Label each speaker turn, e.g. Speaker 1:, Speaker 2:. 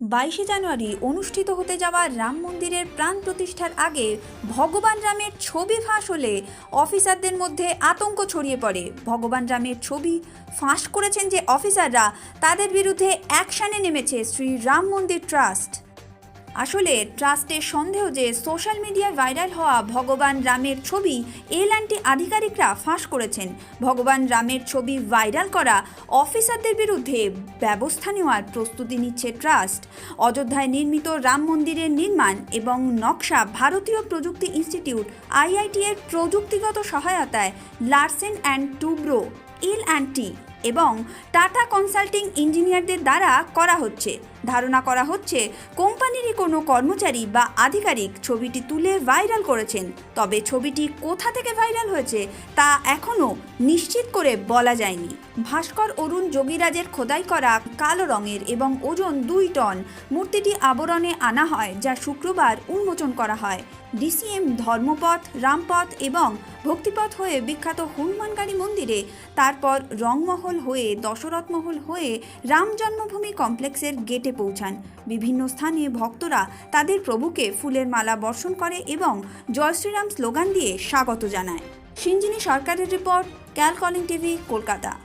Speaker 1: বাইশে জানুয়ারি অনুষ্ঠিত হতে যাওয়া রাম মন্দিরের প্রাণ প্রতিষ্ঠার আগে ভগবান রামের ছবি ফাঁস হলে অফিসারদের মধ্যে আতঙ্ক ছড়িয়ে পড়ে। ভগবান রামের ছবি ফাঁস করেছেন যে অফিসাররা, তাদের বিরুদ্ধে অ্যাকশানে নেমেছে শ্রী রাম মন্দির ট্রাস্ট। আসলে ট্রাস্টের সন্দেহ যে সোশ্যাল মিডিয়ায় ভাইরাল হওয়া ভগবান রামের ছবি, এল অ্যান্টি আধিকারিকরা ফাঁস করেছেন। ভগবান রামের ছবি ভাইরাল করা অফিসারদের বিরুদ্ধে ব্যবস্থা নেওয়ার প্রস্তুতি নিচ্ছে ট্রাস্ট। অযোধ্যায় নির্মিত রাম মন্দিরের নির্মাণ এবং নকশা ভারতীয় প্রযুক্তি ইনস্টিটিউট আইআইটি এর প্রযুক্তিগত সহায়তায় Larsen and Toubro, L and T এবং টাটা কনসাল্টিং ইঞ্জিনিয়ারদের দ্বারা করা হচ্ছে। ধারণা করা হচ্ছে, কোম্পানিরই কোনো কর্মচারী বা আধিকারিক ছবিটি তুলে ভাইরাল করেছেন। তবে ছবিটি কোথা থেকে ভাইরাল হয়েছে, তা এখনও নিশ্চিত করে বলা যায়নি। ভাস্কর অরুণ যোগীরাজের খোদাই করা কালো রঙের এবং ওজন দুই টন মূর্তিটি আবরণে আনা হয়, যা শুক্রবার উন্মোচন করা হয়। ডিসিএম ধর্মপথ, রামপথ এবং ভক্তিপথ হয়ে বিখ্যাত হনুমানগাড়ি মন্দিরে তারপর রংমহল হয়ে দশরথ মহল হয়ে রাম জন্মভূমি কমপ্লেক্সের গেটে পৌঁছান। বিভিন্ন স্থানে ভক্তরা তাদের প্রভুকে ফুলের মালা বর্ষণ করে এবং জয় শ্রীরাম স্লোগান দিয়ে স্বাগত জানায়। সিঞ্জিনী সরকারের রিপোর্ট ক্যালকলিং টিভি, কলকাতা।